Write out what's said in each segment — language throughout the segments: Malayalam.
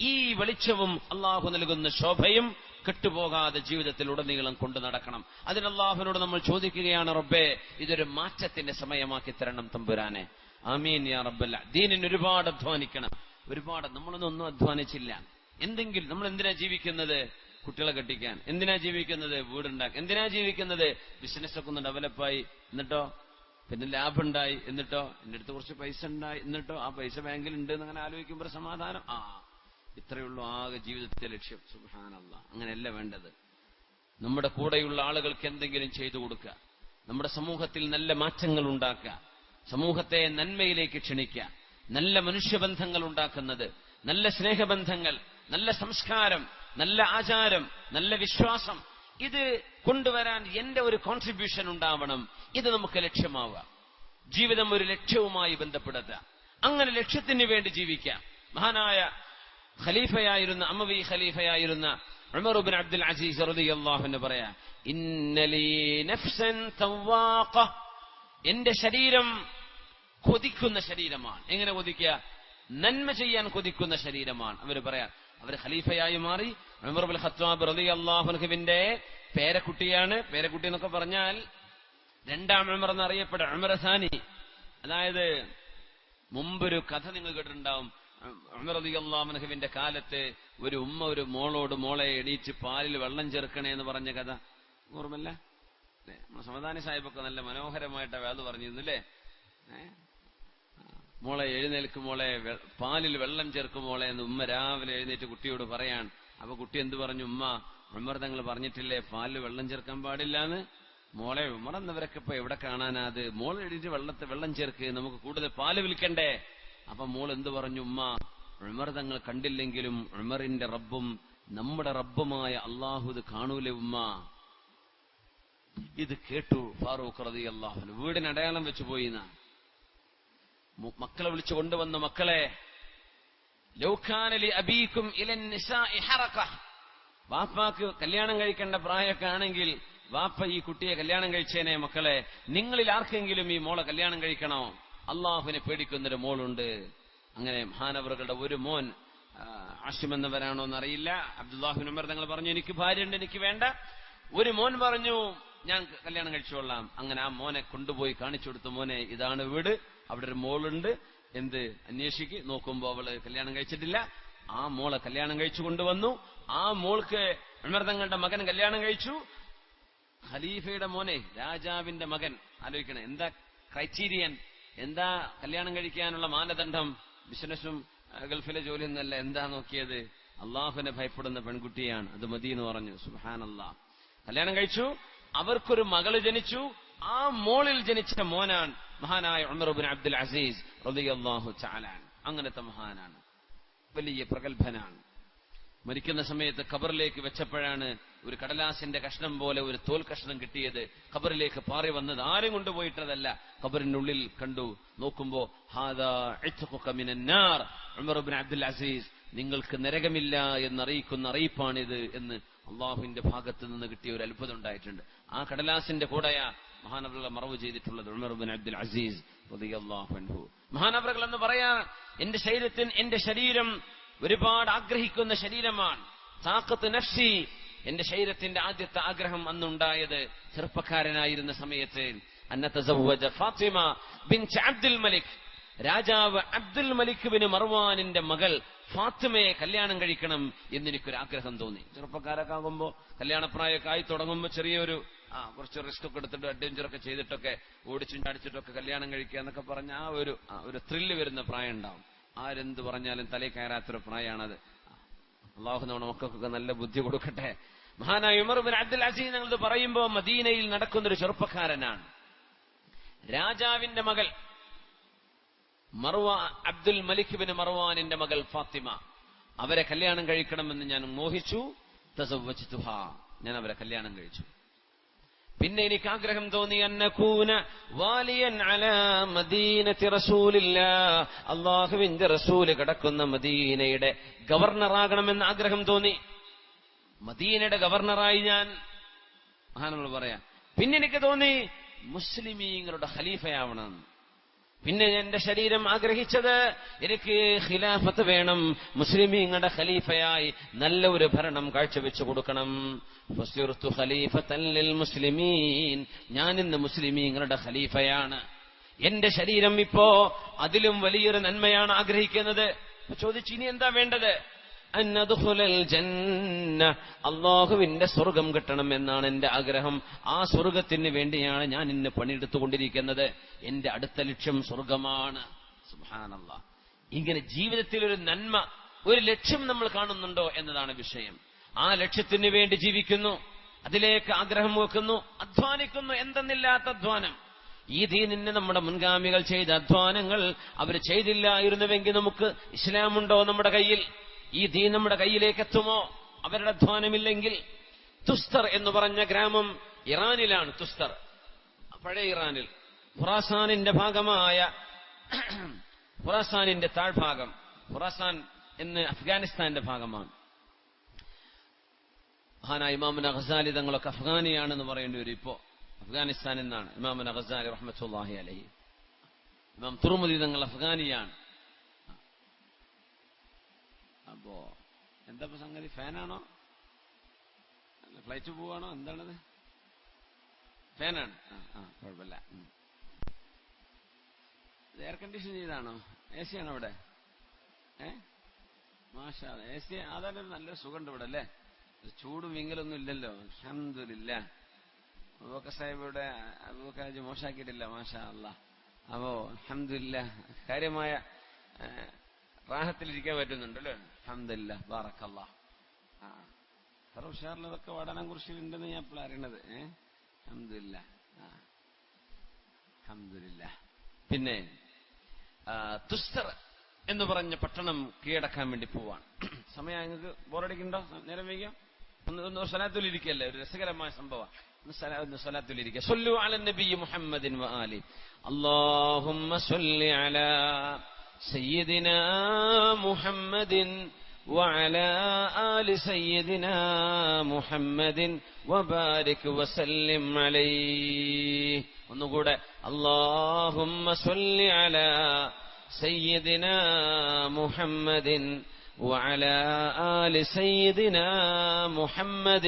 ഈ വെളിച്ചവും അള്ളാഹു നൽകുന്ന ശോഭയും കെട്ടുപോകാതെ ജീവിതത്തിൽ ഉടനീളം കൊണ്ടു നടക്കണം. അതിന് അള്ളാഹുവിനോട് നമ്മൾ ചോദിക്കുകയാണ് റബ്ബേ ഇതൊരു മാറ്റത്തിന്റെ സമയമാക്കി തരണം തമ്പുരാനെ. ആമീൻ യാ റബ്ബല്ല ദീനിന് ഒരുപാട് അധ്വാനിക്കണം. ഒരുപാട് നമ്മളൊന്നും ഒന്നും അധ്വാനിച്ചില്ല. എന്തെങ്കിലും നമ്മൾ എന്തിനാ ജീവിക്കുന്നത്? കുട്ടികളെ കെട്ടിക്കാൻ. എന്തിനാ ജീവിക്കുന്നത്? വീടുണ്ടാക്കാൻ. എന്തിനാ ജീവിക്കുന്നത്? ബിസിനസ് ഒക്കെ ഒന്ന് ഡെവലപ്പായി എന്നിട്ടോ? പിന്നെ ലാഭമുണ്ടായി എന്നിട്ടോ? എന്റെ അടുത്ത് കുറച്ച് പൈസ ഉണ്ടായി. എന്നിട്ടോ? ആ പൈസ ബാങ്കിൽ ഉണ്ട് എന്ന് അങ്ങനെ ആലോചിക്കുമ്പോൾ സമാധാനം. ആ ഇത്രയുള്ളൂ ആകെ ജീവിതത്തെ ലക്ഷ്യം. സുഹാനല്ല അങ്ങനെയല്ല വേണ്ടത്. നമ്മുടെ കൂടെയുള്ള ആളുകൾക്ക് എന്തെങ്കിലും ചെയ്തു കൊടുക്കുക. നമ്മുടെ സമൂഹത്തിൽ നല്ല മാറ്റങ്ങൾ ഉണ്ടാക്കുക. സമൂഹത്തെ നന്മയിലേക്ക് ക്ഷണിക്കുക. നല്ല മനുഷ്യബന്ധങ്ങൾ ഉണ്ടാക്കുന്നത്. നല്ല സ്നേഹബന്ധങ്ങൾ. നല്ല സംസ്കാരം. നല്ല ആചാരം. നല്ല വിശ്വാസം. ഇത് കൊണ്ടുവരാൻ എന്റെ ഒരു കോൺട്രിബ്യൂഷൻ ഉണ്ടാവണം. ഇത് നമുക്ക് ലക്ഷ്യമാവുക. ജീവിതം ഒരു ലക്ഷ്യവുമായി ബന്ധപ്പെടുത്തുക അങ്ങനെ ലക്ഷ്യത്തിന് വേണ്ടി ജീവിക്കാം മഹാനായ ഖലീഫയായിരുന്ന അമവി ഖലീഫയായിരുന്ന ഉമർ അബ്ദുൽ അസീസ് റളിയല്ലാഹു പറയാ ഇന്നലീ നഫ്സൻ തവാഖ എന്റെ ശരീരം കൊതിക്കുന്ന ശരീരമാണ്. എങ്ങനെ കൊതിക്കുക നന്മ ചെയ്യാൻ കൊതിക്കുന്ന ശരീരമാണ്. അവർ പറയാ അവർ ഖലീഫയായി മാറി. ഉമർ ബിൻ ഖത്താബ് റളിയല്ലാഹു അള്ളാഹുഹുവിന്റെ പേരക്കുട്ടിയാണ്. പേരക്കുട്ടി എന്നൊക്കെ പറഞ്ഞാൽ രണ്ടാം ഉമർ എന്നറിയപ്പെട്ട ഉമർ സാനി അതായത് മുമ്പൊരു കഥ നിങ്ങൾ കേട്ടിട്ടുണ്ടാവും. ഉമർ റളിയല്ലാഹു അൻഹുവിന്റെ കാലത്ത് ഒരു ഉമ്മ ഒരു മോളോട് മോളെ എണീച്ച് പാലിൽ വെള്ളം ചേർക്കണേ എന്ന് പറഞ്ഞ കഥ. ഓർമ്മല്ല? നമ്മുടെ സമദാനി സാഹിബൊക്കെ നല്ല മനോഹരമായിട്ട് വേദ പറഞ്ഞിരുന്നു അല്ലേ? ഏ? ആ. മോളെ എഴുന്നേൽക്കും മോളെ പാലിൽ വെള്ളം ചേർക്കും മോളെ എന്ന് ഉമ്മ രാവിലെ എഴുന്നേറ്റ് കുട്ടിയോട് പറയാൻ അപ്പൊ കുട്ടി എന്ത് പറഞ്ഞു? ഉമ്മ ഉമ്മർ തങ്ങൾ പറഞ്ഞിട്ടില്ലേ പാലിൽ വെള്ളം ചേർക്കാൻ പാടില്ല എന്ന്. മോളെ ഉമർ എന്നവരൊക്കെ ഇപ്പൊ എവിടെ കാണാനാ അത്? എഴുതി എഴുതിട്ട് വെള്ളത്തെ വെള്ളം ചേർക്ക് നമുക്ക് കൂടുതൽ പാൽ വിൽക്കണ്ടേ? അപ്പൊ മോൾ എന്ത് പറഞ്ഞു? ഉമ്മ ഉമർ തങ്ങൾ കണ്ടില്ലെങ്കിലും ഉമറിന്റെ റബ്ബും നമ്മുടെ റബ്ബുമായ അള്ളാഹു ഇത് കാണൂലേ ഉമ്മ? ഇത് കേട്ടു ഫാറൂഖ് റതി അള്ളാഹുന് വീടിന് അടയാളം വെച്ചു പോയി മക്കളെ വിളിച്ചു കൊണ്ടുവന്ന. മക്കളെ ലൗഖാനലി അബീക്കും ഇലൻ വാപ്പാക്ക് കല്യാണം കഴിക്കേണ്ട പ്രായമൊക്കെ ആണെങ്കിൽ വാപ്പ ഈ കുട്ടിയെ കല്യാണം കഴിച്ചേനെ മക്കളെ. നിങ്ങളിൽ ആർക്കെങ്കിലും ഈ മോളെ കല്യാണം കഴിക്കണോ? അള്ളാഹുവിനെ പേടിക്കുന്നൊരു മോളുണ്ട്. അങ്ങനെ മഹാനവറുകളുടെ ഒരു മോൻ ആഷിം എന്നറിയില്ല. അബ്ദുല്ലാഹു ഉമർ തങ്ങൾ പറഞ്ഞു എനിക്ക് ഭാര്യയുണ്ട് എനിക്ക് വേണ്ട. ഒരു മോൻ പറഞ്ഞു ഞാൻ കല്യാണം കഴിച്ചുകൊള്ളാം അങ്ങനെ ആ മോനെ കൊണ്ടുപോയി കാണിച്ചു കൊടുത്തു. മോനെ ഇതാണ് വീട്. അവിടെ ഒരു മോളുണ്ട്. എന്ത്? അന്വേഷിക്ക്. നോക്കുമ്പോ അവൾ കല്യാണം കഴിച്ചിട്ടില്ല. ആ മോളെ കല്യാണം കഴിച്ചു കൊണ്ടുവന്നു. ആ മോൾക്ക് ഉമർ തങ്ങളുടെ മകൻ കല്യാണം കഴിച്ചു. ഖലീഫയുടെ മോനെ രാജാവിന്റെ മകൻ. ആലോചിക്കണം എന്താ ക്രൈറ്റീരിയൻ? എന്താ കല്യാണം കഴിക്കാനുള്ള മാനദണ്ഡം? ബിസിനസ്സും ഗൾഫിലെ ജോലി എന്നല്ല എന്താ നോക്കിയത്? അള്ളാഹുവിനെ ഭയപ്പെടുന്ന പെൺകുട്ടിയാണ്. അത് മതി എന്ന് പറഞ്ഞു. സുഹാൻ കല്യാണം കഴിച്ചു. അവർക്കൊരു മകൾ ജനിച്ചു. ആ മോളിൽ ജനിച്ച മോനാണ് മഹാനായ ഉമർബിൻ അബ്ദുൽ അസീസ് റളിയല്ലാഹു ചാലാൻ അങ്ങനത്തെ മഹാനാണ്. വലിയ പ്രഗത്ഭനാണ്. മരിക്കുന്ന സമയത്ത് ഖബറിലേക്ക് വെച്ചപ്പോഴാണ് ഒരു കടലാസിന്റെ കഷ്ണം പോലെ ഒരു തോൽ കഷ്ണം കിട്ടിയത്. ഖബറിലേക്ക് പാറി വന്നത് ആരും കൊണ്ടുപോയിട്ടതല്ല. ഖബറിനുള്ളിൽ കണ്ടു. നോക്കുമ്പോ അബ്ദുൽ അസീസ് നിങ്ങൾക്ക് നരകമില്ല എന്നറിയിക്കുന്ന അറിയിപ്പാണിത് എന്ന് അള്ളാഹുവിന്റെ ഭാഗത്ത് നിന്ന് കിട്ടിയ ഒരു അത്ഭുതം ഉണ്ടായിട്ടുണ്ട്. ആ കടലാസിന്റെ കൂടെയാ മഹാനവറുകളെ മറവ് ചെയ്തിട്ടുള്ളത് ഉമർബിൻ അബ്ദുൽ അസീസ് അൻഹു. മഹാനവറുകൾ എന്ന് പറയാ എന്റെ ശരീരത്തിൽ എന്റെ ശരീരം ഒരുപാട് ആഗ്രഹിക്കുന്ന ശരീരമാണ്. താക്കത്ത് നഫ്സി എന്റെ ശരീരത്തിന്റെ ആദ്യത്തെ ആഗ്രഹം അന്നുണ്ടായത് ചെറുപ്പക്കാരനായിരുന്ന സമയത്ത്. Fatima bin Abdul Malik. രാജാവ് അബ്ദുൽ മലിക് ബിൻ മർവാനിന്റെ മകൾ ഫാത്തിമയെ കല്യാണം കഴിക്കണം എന്നെനിക്കൊരു ആഗ്രഹം തോന്നി. ചെറുപ്പക്കാരൊക്കെ ആകുമ്പോ കല്യാണപ്രായമൊക്കെ ആയി തുടങ്ങുമ്പോ ചെറിയൊരു ആ കുറച്ച് റിസ്ക് ഒക്കെ എടുത്തിട്ട് അഡ്വഞ്ചർ ഒക്കെ ചെയ്തിട്ടൊക്കെ ഓടിച്ചും ചാടിച്ചിട്ടൊക്കെ കല്യാണം കഴിക്കുക എന്നൊക്കെ പറഞ്ഞ ആ ഒരു ഒരു ത്രില്ല് വരുന്ന പ്രായം ഉണ്ടാവും. ആരെന്ത് പറഞ്ഞാലും തലയിൽ കയറാത്തൊരു പ്രായമാണത്. അള്ളാഹു നമ്മുടെ മക്കൾക്കൊക്കെ നല്ല ബുദ്ധി കൊടുക്കട്ടെ. മഹാനായ ഉമർ ബിൻ അബ്ദുൽ അസീസ് ഞങ്ങൾ പറയുമ്പോൾ മദീനയിൽ നടക്കുന്നൊരു ചെറുപ്പക്കാരനാണ്. രാജാവിന്റെ മകൾ മറുവാ അബ്ദുൽ മലിക് ബിൻ മറുവാനിന്റെ മകൾ ഫാത്തിമ. അവരെ കല്യാണം കഴിക്കണമെന്ന് ഞാൻ മോഹിച്ചു. തസവ്വച്ചു ഞാൻ അവരെ കല്യാണം കഴിച്ചു. പിന്നെ എനിക്ക് ആഗ്രഹം തോന്നി അന്നകൂന വാലിയൻ അല മദീനത്തി റസൂലില്ല. അള്ളാഹുവിന്റെ റസൂൽ കിടക്കുന്ന മദീനയുടെ ഗവർണറാകണമെന്ന് ആഗ്രഹം തോന്നി. മദീനയുടെ ഗവർണറായി ഞാൻ. മഹാനങ്ങൾ പറയാം. പിന്നെ എനിക്ക് തോന്നി മുസ്ലിമീങ്ങളുടെ ഖലീഫയാവണം. പിന്നെ എന്റെ ശരീരം ആഗ്രഹിച്ചത് എനിക്ക് ഖിലാഫത്ത് വേണം. മുസ്ലിമീങ്ങളുടെ ഖലീഫയായി നല്ല ഒരു ഭരണം കാഴ്ചവെച്ചു കൊടുക്കണം. മുസ്ലിമീൻ. ഞാൻ ഇന്ന് മുസ്ലിമീങ്ങളുടെ ഖലീഫയാണ്. എന്റെ ശരീരം ഇപ്പോ അതിലും വലിയൊരു നന്മയാണ് ആഗ്രഹിക്കുന്നത്. ചോദിച്ചു ഇനി എന്താ വേണ്ടത്? അള്ളാഹുവിന്റെ സ്വർഗം കിട്ടണം എന്നാണ് എന്റെ ആഗ്രഹം. ആ സ്വർഗത്തിന് വേണ്ടിയാണ് ഞാൻ ഇന്ന് പണിയെടുത്തുകൊണ്ടിരിക്കുന്നത്. എന്റെ അടുത്ത ലക്ഷ്യം സ്വർഗമാണ്. സുബ്ഹാനല്ലാ. ഇങ്ങനെ ജീവിതത്തിൽ ഒരു നന്മ ഒരു ലക്ഷ്യം നമ്മൾ കാണുന്നുണ്ടോ എന്നതാണ് വിഷയം. ആ ലക്ഷ്യത്തിന് വേണ്ടി ജീവിക്കുന്നു അതിലേക്ക് ആഗ്രഹം വെക്കുന്നു അധ്വാനിക്കുന്നു എന്തെന്നില്ലാത്ത അധ്വാനം. ഈ ദീനിന് നമ്മുടെ മുൻഗാമികൾ ചെയ്ത അധ്വാനങ്ങൾ അവർ ചെയ്തില്ലായിരുന്നുവെങ്കിൽ നമുക്ക് ഇസ്ലാമുണ്ടോ നമ്മുടെ കയ്യിൽ? ഈ ദീൻ നമ്മുടെ കയ്യിലേക്ക് എത്തുമോ അവരുടെ അധ്വാനമില്ലെങ്കിൽ തുസ്തർ എന്ന് പറഞ്ഞ ഗ്രാമം ഇറാനിലാണ് തുസ്തർ. പഴയ ഇറാനിൽ. ഖുറാസാനിന്റെ ഭാഗമായ ഖുറാസാനിന്റെ താഴ്ഭാഗം. ഖുറാസാൻ എന്ന് അഫ്ഗാനിസ്ഥാന്റെ ഭാഗമാണ്. മഹാനായ ഇമാമുന ഖസാലി തങ്ങളൊക്കെ അഫ്ഗാനിയാണെന്ന് പറയേണ്ടി വരും ഇപ്പോ. അഫ്ഗാനിസ്ഥാൻ എന്നാണ്. ഇമാമുന ഖസാലി റഹ്മത്തുല്ലാഹി അലഹി. ഇമാം തുറമുദി തങ്ങൾ അഫ്ഗാനിയാണ്. അപ്പോ എന്താ സംഗതി? ഫാനാണോ? ഫ്ലൈറ്റ് പോവാണോ? എന്താണത്? ഫാനാണ്. ആ കുഴപ്പമില്ല. എയർ കണ്ടീഷൻ ചെയ്താണോ? എ സി ആണോ ഇവിടെ? ഏ? മാഷാ എ സി അതായത് നല്ല സുഖമുണ്ട് ഇവിടെ അല്ലേ? ചൂടും വിങ്ങലൊന്നും ഇല്ലല്ലോ. അബൂബക്കർ സാഹിബ് ഇവിടെ അബൂബക്കർ ഹാജി മോശാക്കിയിട്ടില്ല മാഷാ അല്ല അപ്പോ അൽഹംദുലില്ല. കാര്യമായ റാഹത്തിലിരിക്കാൻ പറ്റുന്നുണ്ടല്ലോ? അഹമ്മദില്ല ബാറക്കല്ല. ആ. അത്ര ഉഷാറിലതൊക്കെ വടനം കുറിച്ചിട്ടുണ്ടെന്ന് ഞാൻ ഇപ്പോൾ അറിയണത്. ഏഹ് അഹമ്മദില്ല അൽഹംദുലില്ല. പിന്നെ തുസ്തർ എന്ന് പറഞ്ഞ പട്ടണം കീഴടക്കാൻ വേണ്ടി പോവാണ്. സമയം നിങ്ങൾക്ക് ബോറടിക്കുന്നുണ്ടോ? നേരം വൈകിയോ? ഒന്ന് ഒന്ന് സ്വലാത്തുലിരിക്കല്ലേ ഒരു രസകരമായ സംഭവം ഒന്ന് സ്വലാത്തുലിരിക്കുക മുഹമ്മദിൻ അലാ സയ്യിദിനാ മുഹമ്മദിൻ وعلى آل سيدنا محمد وبارك وسلم عليه ഒന്നുകൂടെ اللهم صل على سيدنا محمد وعلى آل سيدنا محمد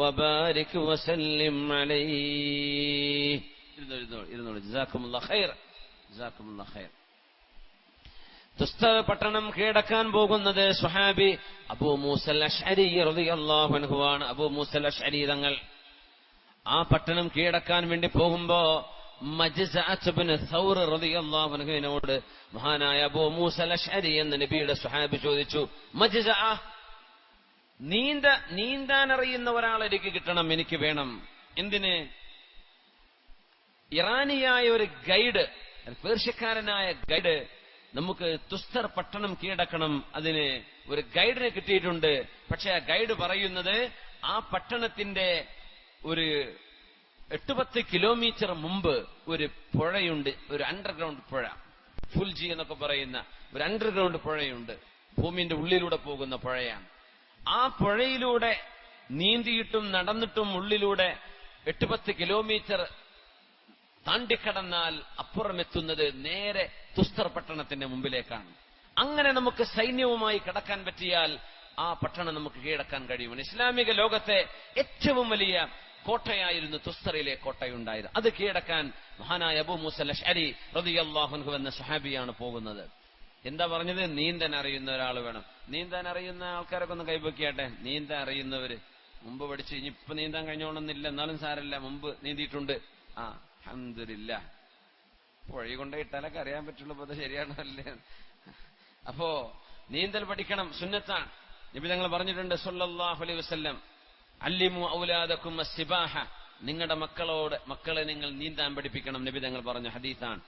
وبارك وسلم عليه ഇരുന്നോളൂ, ഇരുന്നോളൂ, ഇരുന്നോളൂ. ജസാക്കുമുള്ള ഖൈർ ജസാക്കുമുള്ള ഖൈർ തുസ്ത പട്ടണം കീഴടക്കാൻ പോകുന്നത് സുഹാബി അബൂ മൂസൽ അഷ്അരി അൻഹുവാണ്. അബൂ മൂസൽ അഷ്അരി തങ്ങൾ ആ പട്ടണം കീഴടക്കാൻ വേണ്ടി പോകുമ്പോ അൻഹുവിനോട് മഹാനായ അബൂ മൂസൽ അഷ്അരി എന്ന നബിയുടെ സുഹാബി ചോദിച്ചു മജിസ നീന്ത നീന്താൻ അറിയുന്ന ഒരാൾ എനിക്ക് കിട്ടണം എനിക്ക് വേണം. എന്തിന്? ഇറാനിയായ ഒരു ഗൈഡ് പേർഷ്യക്കാരനായ ഗൈഡ് നമുക്ക് തുസ്തർ പട്ടണം കീഴടക്കണം. അതിന് ഒരു ഗൈഡിനെ കിട്ടിയിട്ടുണ്ട്. പക്ഷെ ആ ഗൈഡ് പറയുന്നത് ആ പട്ടണത്തിന്റെ ഒരു എട്ടുപത്ത് കിലോമീറ്റർ മുമ്പ് ഒരു പുഴയുണ്ട്. ഒരു അണ്ടർഗ്രൗണ്ട് പുഴ. ഫുൽജി എന്നൊക്കെ പറയുന്ന ഒരു അണ്ടർഗ്രൗണ്ട് പുഴയുണ്ട്. ഭൂമിന്റെ ഉള്ളിലൂടെ പോകുന്ന പുഴയാണ്. ആ പുഴയിലൂടെ നീന്തിയിട്ടും നടന്നിട്ടും ഉള്ളിലൂടെ എട്ടുപത്ത് കിലോമീറ്റർ താണ്ടിക്കടന്നാൽ അപ്പുറമെത്തുന്നത് നേരെ തുസ്തർ പട്ടണത്തിന്റെ മുമ്പിലേക്കാണ്. അങ്ങനെ നമുക്ക് സൈന്യവുമായി കടക്കാൻ പറ്റിയാൽ ആ പട്ടണം നമുക്ക് കീഴടക്കാൻ കഴിയുമെന്ന് ഇസ്ലാമിക ലോകത്തെ ഏറ്റവും വലിയ കോട്ടയായിരുന്നു തുസ്തറിലെ കോട്ടയുണ്ടായത്. അത് കീഴടക്കാൻ മഹാനായ അബു മുസൽ അഷ്അരി റളിയല്ലാഹു എന്ന സഹാബിയാണ് പോകുന്നത്. എന്താ പറഞ്ഞത്? നീന്താൻ അറിയുന്ന ഒരാൾ വേണം. നീന്താൻ അറിയുന്ന ആൾക്കാരൊക്കെ ഒന്ന് കൈപൊക്കിയാട്ടെ. നീന്താൻ അറിയുന്നവര്. മുമ്പ് പഠിച്ചു ഇനി ഇപ്പൊ നീന്താൻ കഴിഞ്ഞോണമെന്നില്ല എന്നാലും സാരല്ല മുമ്പ് നീന്തിയിട്ടുണ്ട്. ആ അഹമ്മദില്ല പുഴയിൽ കൊണ്ട് ഇട്ടാലൊക്കെ അറിയാൻ പറ്റുള്ളൂ അപ്പൊ അത് ശരിയാണോ അല്ലേ? അപ്പോ നീന്തൽ പഠിക്കണം സുന്നത്താണ്. നബി തങ്ങൾ പറഞ്ഞിട്ടുണ്ട് സല്ലല്ലാഹു അലൈഹി വസല്ലം അല്ലിമു ഔലാദക്കും സിബാഹ നിങ്ങളുടെ മക്കളോട് മക്കളെ നിങ്ങൾ നീന്താൻ പഠിപ്പിക്കണം നബി തങ്ങൾ പറഞ്ഞ ഹദീസാണ്.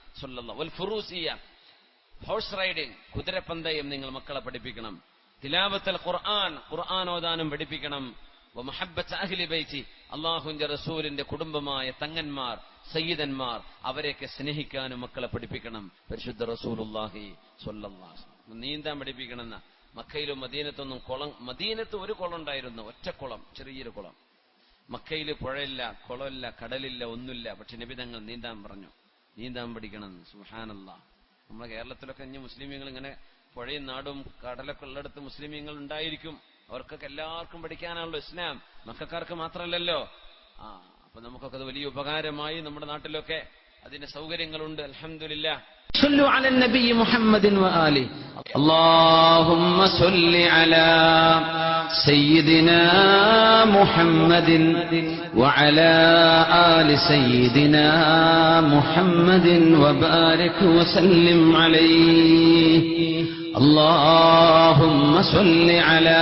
ഫുറൂസിയ ഹോഴ്സ് റൈഡിംഗ് കുതിരപ്പന്തയം നിങ്ങൾ മക്കളെ പഠിപ്പിക്കണം. തിലാവത്തൽ ഖുർആൻ ഖുർആൻ ഓതാനും പഠിപ്പിക്കണം. അള്ളാഹുന്റെ റസൂലിന്റെ കുടുംബമായ തങ്ങന്മാർ സയ്യിദന്മാർ അവരെയൊക്കെ സ്നേഹിക്കാനും മക്കളെ പഠിപ്പിക്കണം. പരിശുദ്ധ അലൈഹി വസല്ലം. നീന്താൻ പഠിപ്പിക്കണമെന്ന. മക്കയിലും മദീനത്തൊന്നും കുളം മദീനത്ത് ഒരു കുളം ഉണ്ടായിരുന്നു. കുളം ചെറിയൊരു കുളം. മക്കയിൽ പുഴയില്ല കുളമില്ല കടലില്ല ഒന്നുമില്ല. പക്ഷെ നിബിതങ്ങൾ നീന്താൻ പറഞ്ഞു. നീന്താൻ പഠിക്കണം. സുഹാനല്ല നമ്മുടെ കേരളത്തിലൊക്കെ ഇനി മുസ്ലിമീങ്ങൾ ഇങ്ങനെ പുഴയും നാടും കടലൊക്കെ ഉള്ളിടത്ത് മുസ്ലിമീങ്ങൾ ഉണ്ടായിരിക്കും. അവർക്കൊക്കെ എല്ലാവർക്കും പഠിക്കാനാണല്ലോ ഇസ്ലാം. മക്കാർക്ക് മാത്രമല്ലല്ലോ. ആ അപ്പൊ നമുക്കൊക്കെ അത് വലിയ ഉപകാരമായി നമ്മുടെ നാട്ടിലൊക്കെ അതിന്റെ സൗകര്യങ്ങളുണ്ട് അലഹമില്ല صلوا على النبي محمد وآله اللهم صل على سيدنا محمد وعلى آل سيدنا محمد وبارك وسلم عليه اللهم صل على